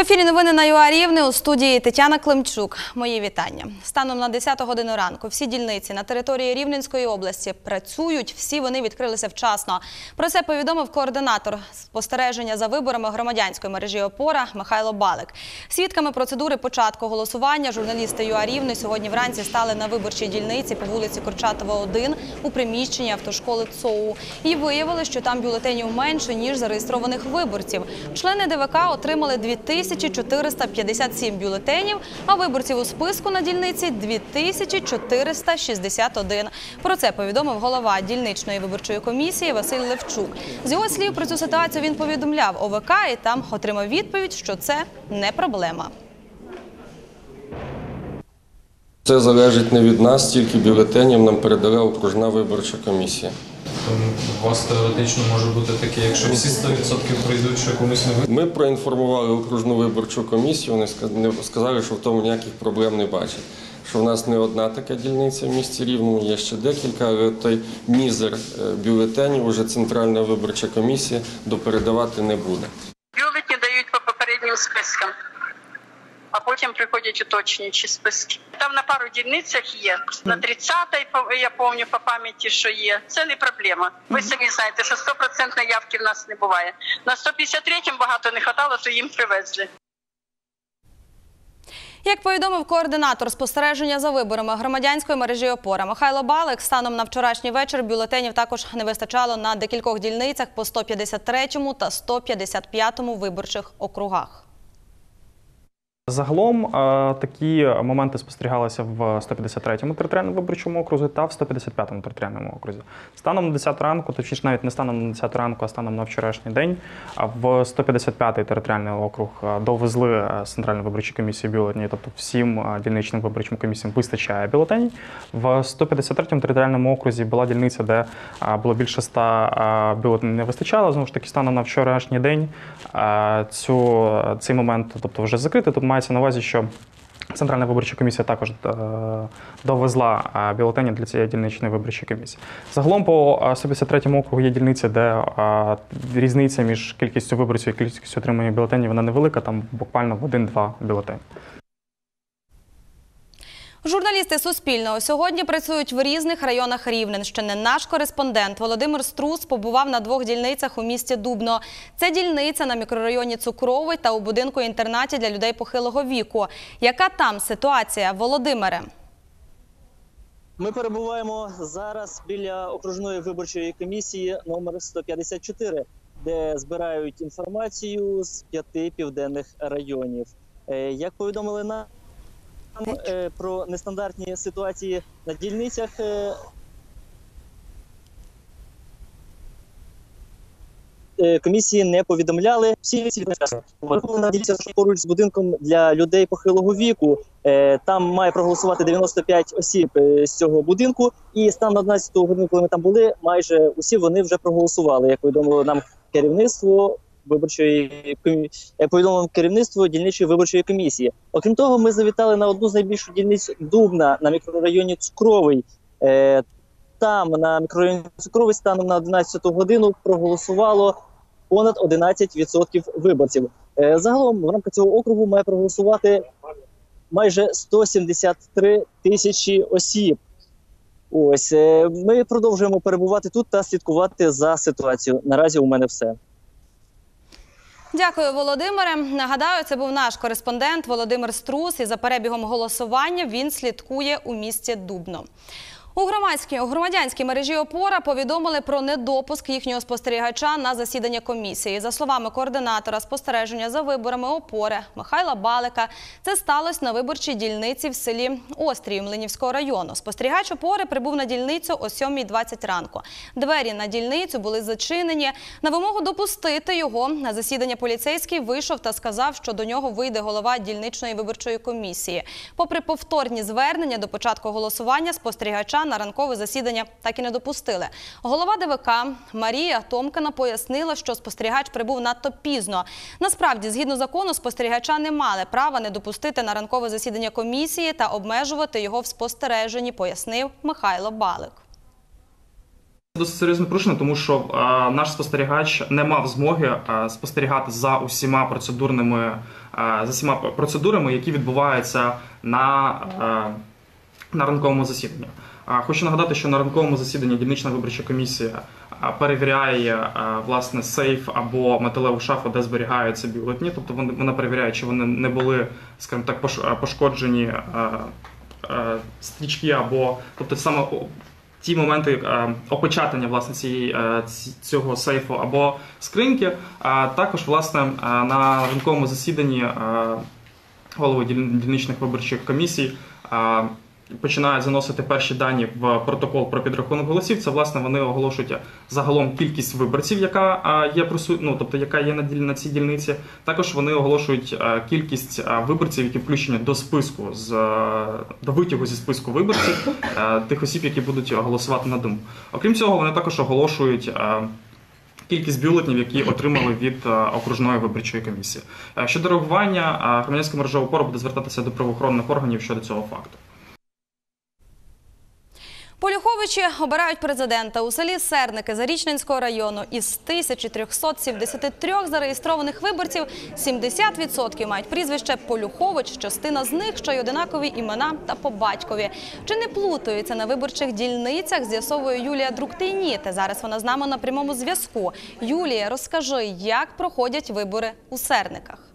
В ефірі новини на ЮА Рівне у студії Тетяна Климчук. Мої вітання. Станом на 10 годину ранку всі дільниці на території Рівненської області працюють. Всі вони відкрилися вчасно. Про це повідомив координатор спостереження за виборами громадянської мережі ОПОРА Михайло Балик. Свідками процедури початку голосування журналісти ЮА Рівне сьогодні вранці стали на виборчій дільниці по вулиці Курчатова, 1 у приміщенні автошколи ЦОУ. І виявили, що там бюлетенів менше ніж зареєстрованих виборців. Члени ДВК отримали 2457 бюлетенів, а виборців у списку на дільниці 2461. Про це повідомив голова дільничної виборчої комісії Василь Левчук. З його слів про цю ситуацію він повідомляв ОВК і там отримав відповідь, що це не проблема. Це залежить не від нас, тільки бюлетенів нам передала окружна виборча комісія. У вас теоретично може бути таке, якщо всі 100% прийдуть, що комусь не вийде. Ми проінформували окружну виборчу комісію. Вони сказали, що в тому ніяких проблем не бачать. Що в нас не одна така дільниця в місті Рівному, є ще декілька, але той мізер е, бюлетенів уже центральна виборча комісія допередавати не буде. Бюлетні дають по попереднім спискам, а потім приходять уточнюючі списки. Там на пару дільницях є. На 30-й, по- я пам'ятаю по пам'яті, що є. Це не проблема. Ви самі знаєте, що 100% явки в нас не буває. На 153-м багато не хватало, то їм привезли. Як повідомив координатор спостереження за виборами громадянської мережі ОПОРА Михайло Балик, станом на вчорашній вечір бюлетенів також не вистачало на декількох дільницях по 153 та 155 виборчих округах. Загалом е, такі моменти спостерігалися в 153-му територіальному виборчому окрузі та в 155-му територіальному окрузі. Станом на 10 ранку, точніше навіть не станом на 10 ранку, а станом на вчорашній день, в 155-й територіальний округ е, довезли е, з Центральної виборчої комісії бюлетені, тобто всім дільничним виборчим комісіям вистачає бюлетенів. В 153-му територіальному окрузі була дільниця, де було більше 100 е, бюлетенів не вистачало. Знову ж таки, станом на вчорашній день цю, цей момент тобто, вже закритий. Тут мається на увазі, що Центральна виборча комісія також е, довезла е, бюлетені для цієї дільничної виборчої комісії. Загалом по е, 153 округу є дільниці, де е, різниця між кількістю виборців і кількістю отримання бюлетенів вона невелика, там буквально в один-два бюлетені. Журналісти Суспільного сьогодні працюють в різних районах Рівненщини. Наш кореспондент Володимир Струс побував на двох дільницях у місті Дубно. Це дільниця на мікрорайоні Цукровий та у будинку інтернаті для людей похилого віку. Яка там ситуація, Володимире? Ми перебуваємо зараз біля окружної виборчої комісії номер 154, де збирають інформацію з п'яти південних районів. Е, Як повідомили нам е, про нестандартні ситуації на дільницях. е, е, Комісії не повідомляли всі ці на дільницях поруч з будинком для людей похилого віку. Е, Там має проголосувати 95 осіб е, з цього будинку, і станом на 11 годину, коли ми там були, майже усі вони вже проголосували. Як повідомило нам керівництво виборчої е, повідомило нам керівництво дільничої виборчої комісії. Окрім того, ми завітали на одну з найбільших дільниць Дубна на мікрорайоні Цукровий. Е, Там на мікрорайоні Цукровий станом на 11 годину проголосувало понад 11% виборців. Е, Загалом в рамках цього округу має проголосувати майже 173 тисячі осіб. Ось ми продовжуємо перебувати тут та слідкувати за ситуацією. Наразі у мене все. Дякую, Володимире. Нагадаю, це був наш кореспондент Володимир Струс. І за перебігом голосування він слідкує у місті Дубно. У громадській у громадянській мережі ОПОРА повідомили про недопуск їхнього спостерігача на засідання комісії. За словами координатора спостереження за виборами ОПОРи Михайла Балика, це сталося на виборчій дільниці в селі Острів Млинівського району. Спостерігач ОПОРи прибув на дільницю о 7.20 ранку. Двері на дільницю були зачинені. На вимогу допустити його на засідання поліцейський вийшов та сказав, що до нього вийде голова дільничної виборчої комісії. Попри повторні звернення до початку голосування, спостерігача на ранкове засідання так і не допустили. Голова ДВК Марія Томкина пояснила, що спостерігач прибув надто пізно. Насправді, згідно закону, спостерігача не мали права не допустити на ранкове засідання комісії та обмежувати його в спостереженні, пояснив Михайло Балик. Досить серйозне порушення, тому що е, наш спостерігач не мав змоги е, спостерігати за усіма процедурними е, за всіма процедурами, які відбуваються на, е, на ранковому засіданні. Хочу нагадати, що на ранковому засіданні дільнична виборча комісія перевіряє власне сейф або металеву шафу, де зберігаються бюлетні. Тобто вона перевіряє, чи вони не були, скажімо так, пош- пошкоджені стрічки або тобто саме ті моменти опечатання власне цієї е, цього сейфу або скриньки. Також власне на ранковому засіданні голови дільничних виборчих комісій. Починають заносити перші дані в протокол про підрахунок голосів. Це власне вони оголошують загалом кількість виборців, яка є прису... ну, тобто яка є на цій дільниці. Також вони оголошують кількість виборців, які включені до списку з до витягу зі списку виборців тих осіб, які будуть голосувати на дому. Окрім цього, вони також оголошують. Кількість бюлетнів, які отримали від окружної виборчої комісії. Е, Щодо реагування, громадянська мережа опора буде звертатися до правоохоронних органів щодо цього факту. Полюховичі обирають президента у селі Серники Зарічненського району. Із 1373 зареєстрованих виборців 70% мають прізвище Полюхович. Частина з них ще й одинакові імена та по батькові. Чи не плутаються на виборчих дільницях? З'ясовує Юлія Друктейніте. Зараз вона з нами на прямому зв'язку. Юлія, розкажи, як проходять вибори у Серниках.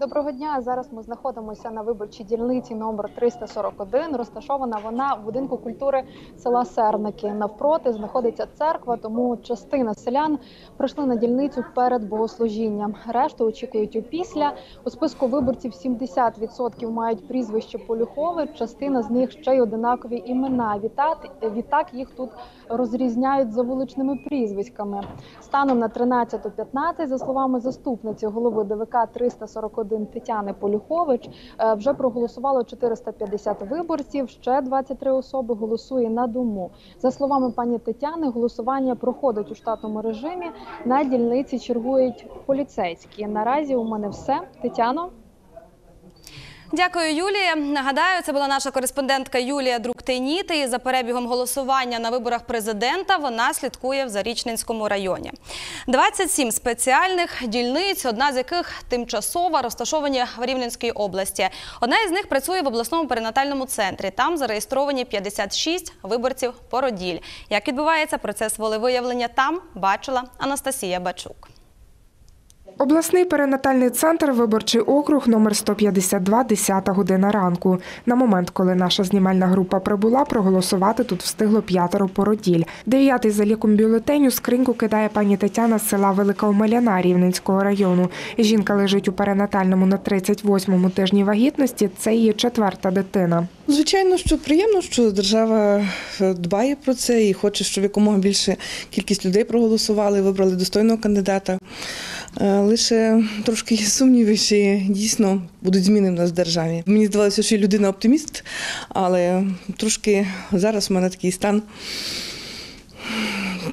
Доброго дня. Зараз ми знаходимося на виборчій дільниці номер 341. Розташована вона в будинку культури села Серники. Навпроти знаходиться церква, тому частина селян прийшли на дільницю перед богослужінням. Решту очікують опісля. У списку виборців 70% мають прізвище Полюхович. Частина з них ще й одинакові імена. Відтак, відтак їх тут розрізняють за вуличними прізвиськами. Станом на 13.15, за словами заступниці голови ДВК 341 Тетяни Полюхович, е, вже проголосувало 450 виборців. Ще 23 особи голосує на дому. За словами пані Тетяни, голосування проходить у штатному режимі. На дільниці чергують поліцейські. Наразі у мене все. Тетяно. Дякую, Юлія. Нагадаю, це була наша кореспондентка Юлія Друктейніти. І за перебігом голосування на виборах президента вона слідкує в Зарічненському районі. 27 спеціальних дільниць, одна з яких тимчасова, розташовані в Рівненській області. Одна із них працює в обласному перинатальному центрі. Там зареєстровані 56 виборців породіль. Як відбувається процес волевиявлення там, бачила Анастасія Бачук. Обласний перинатальний центр виборчий округ номер 152, 10 година ранку. На момент, коли наша знімальна група прибула, проголосувати тут встигло п'ятеро породіль. Дев'ятий за ліком бюлетень у скриньку кидає пані Тетяна з села Велика Омеляна Рівненського району. Жінка лежить у перинатальному на 38-му тижні вагітності. Це її четверта дитина. Звичайно, що приємно, що держава е, дбає про це і хоче, щоб якомога більше кількість людей проголосували, вибрали достойного кандидата. Е, Лише трошки є сумніви, чи дійсно будуть зміни в нас в державі. Мені здавалося, що я людина оптиміст, але трошки зараз у мене такий стан.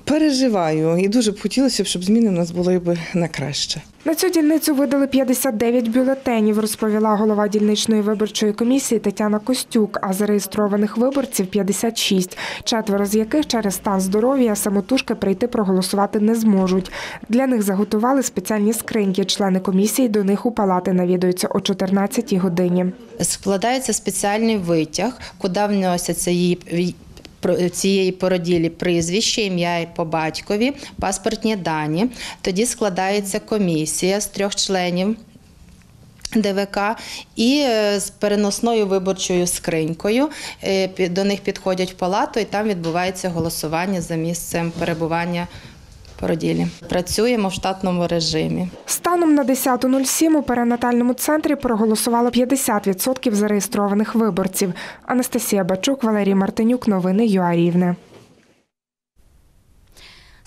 Переживаю і дуже б хотілося, б, щоб зміни в нас були б на краще. На цю дільницю видали 59 бюлетенів, розповіла голова дільничної виборчої комісії Тетяна Костюк. А зареєстрованих виборців 56, четверо з яких через стан здоров'я самотужки прийти проголосувати не зможуть. Для них заготували спеціальні скриньки. Члени комісії до них у палати навідуються о 14 годині. складається спеціальний витяг, куди вносяться її. Цієї породілі прізвище, ім'я і по батькові, паспортні дані. Тоді складається комісія з трьох членів ДВК і е, з переносною виборчою скринькою. Е, До них підходять в палату, і там відбувається голосування за місцем перебування породілі. Працюємо в штатному режимі. Станом на 10.07 у перинатальному центрі проголосувало 50% зареєстрованих виборців. Анастасія Бачук, Валерій Мартинюк. Новини ЮА Рівне.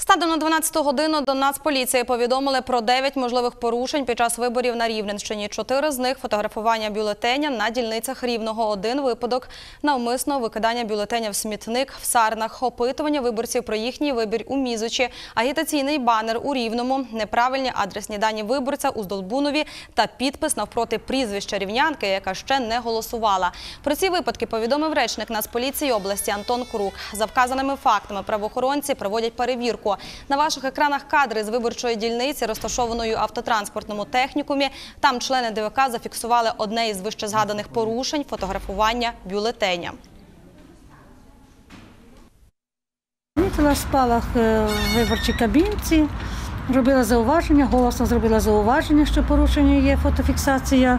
Станом на 12 годину до Нацполіції повідомили про 9 можливих порушень під час виборів на Рівненщині. Чотири з них – фотографування бюлетеня на дільницях Рівного. Один випадок – навмисного викидання бюлетеня в смітник в Сарнах, опитування виборців про їхній вибір у Мізучі, агітаційний банер у Рівному, неправильні адресні дані виборця у Здолбунові та підпис навпроти прізвища рівнянки, яка ще не голосувала. Про ці випадки повідомив речник Нацполіції області Антон Крук. За вказаними фактами правоохоронці проводять перевірку. На ваших екранах кадри з виборчої дільниці, розташованої в автотранспортному технікумі. Там члени ДВК зафіксували одне із вищезгаданих порушень – фотографування бюлетеня. Помітила спалах е, в виборчій кабінці, робила зауваження, голосно зробила зауваження, що порушення є фотофіксація.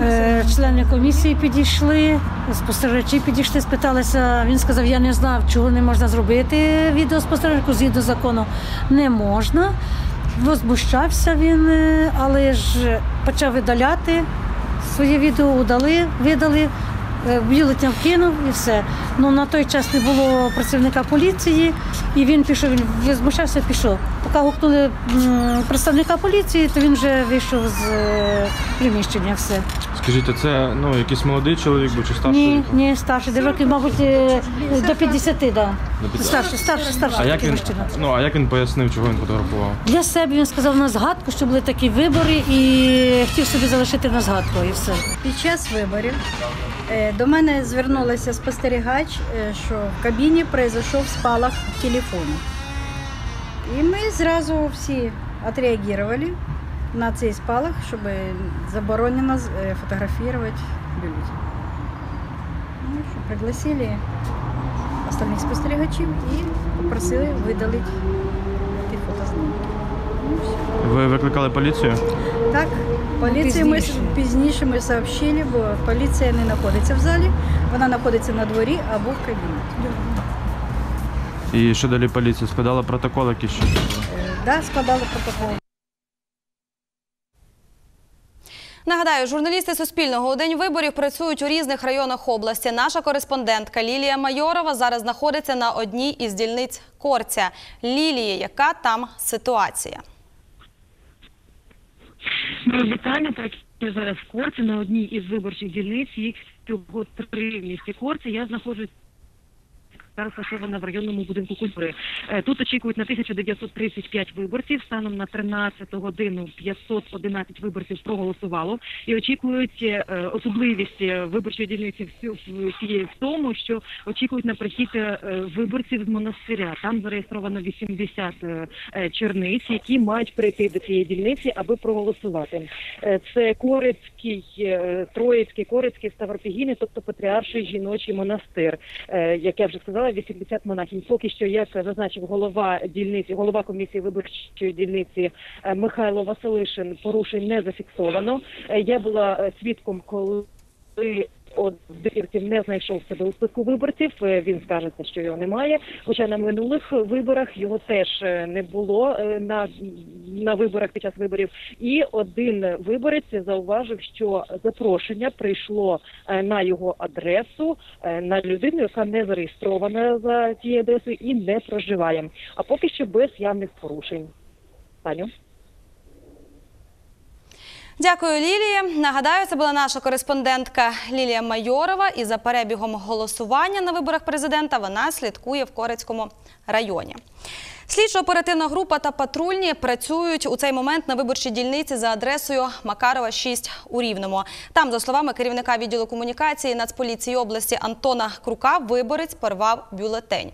Е, Члени комісії підійшли, спостерігачі підійшли, спиталися. Він сказав, я не знав, чого не можна зробити відеоспостережку, згідно закону не можна. Возмущався він, е, але ж почав видаляти своє відео, удали, видали. Е, Бюлетень вкинув і все. Ну на той час не було працівника поліції, і він пішов, він возмущався, пішов. Поки гукнули представника поліції, то він вже вийшов з е, приміщення. Все. Скажіть, а це ну якийсь молодий чоловік був чи старший? Ні, ні, старший. Де років, мабуть, е, до 50, да. Старший, старший, старший А як він ну а як він пояснив, чого він фотографував? Для себе він сказав на згадку, що були такі вибори, і хотів собі залишити на згадку, і все. Під час виборів до мене звернулася спостерігач, е, що в кабіні пройшов спалах телефону. І ми зразу всі відреагували на цей спалах, щоб заборонено е, фотографувати бюллетень. Ну, що, пригласили остальних спостерігачів і попросили видалити ті фотознімки. Ну. Ви викликали поліцію? Так, поліції ми Пізніше. пізніше ми сообщили, бо поліція не знаходиться в залі, вона знаходиться на дворі або в кабінеті. І що далі поліція складала протокол якийсь що? Е, Да, складали протокол. Нагадаю, журналісти Суспільного у день виборів працюють у різних районах області. Наша кореспондентка Лілія Майорова зараз знаходиться на одній із дільниць Корця. Лілія, яка там ситуація? Вітання, так я зараз в Корці на одній із виборчих дільниць. Їх всього три місті Корці. Я знаходжусь зараз розташована в районному будинку культури. Е, Тут очікують на 1935 виборців. Станом на 13 годину 511 виборців проголосувало і очікують е, особливість е, виборчої дільниці всієї в тому, що очікують на прихід виборців з монастиря. Там зареєстровано 80 е, е, черниць, які мають прийти до цієї дільниці, аби проголосувати. Це Корицький, Троїцький, Корицький, Ставропігійний, тобто патріарший жіночий монастир. Як я вже сказала, 80 монахів. Поки що, як зазначив голова дільниці, голова комісії виборчої дільниці е, Михайло Василишин, порушень не зафіксовано. Е, Я була е, свідком, коли от виборців не знайшов себе у списку виборців. Е, Він скажеться, що його немає. Хоча на минулих виборах його теж е, не було е, на, на виборах під час виборів. І один виборець зауважив, що запрошення прийшло на його адресу на людину, яка не зареєстрована за цією адресою і не проживає. А поки що без явних порушень. Таню. Дякую, Лілії. Нагадаю, це була наша кореспондентка Лілія Майорова. І за перебігом голосування на виборах президента вона слідкує в Корецькому районі. Слідчо-оперативна група та патрульні працюють у цей момент на виборчій дільниці за адресою Макарова 6 у Рівному. Там, за словами керівника відділу комунікації Нацполіції області Антона Крука, виборець порвав бюлетень.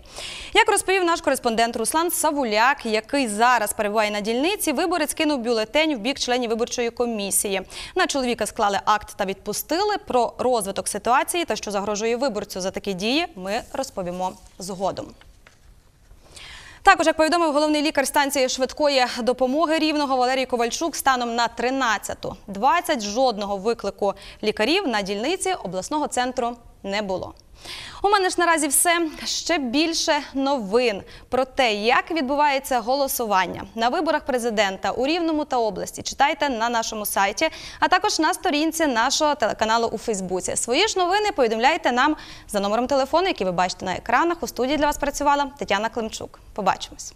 Як розповів наш кореспондент Руслан Савуляк, який зараз перебуває на дільниці, виборець кинув бюлетень в бік членів виборчої комісії. На чоловіка склали акт та відпустили. Про розвиток ситуації та що загрожує виборцю за такі дії, ми розповімо згодом. Також, як повідомив головний лікар станції швидкої допомоги рівного Валерій Ковальчук, станом на 13.20 жодного виклику лікарів на дільниці обласного центру не було. У мене ж наразі все. Ще більше новин про те, як відбувається голосування на виборах президента у Рівному та області. Читайте на нашому сайті, а також на сторінці нашого телеканалу у Фейсбуці. Свої ж новини повідомляйте нам за номером телефону, який ви бачите на екранах. У студії для вас працювала Тетяна Климчук. Побачимось.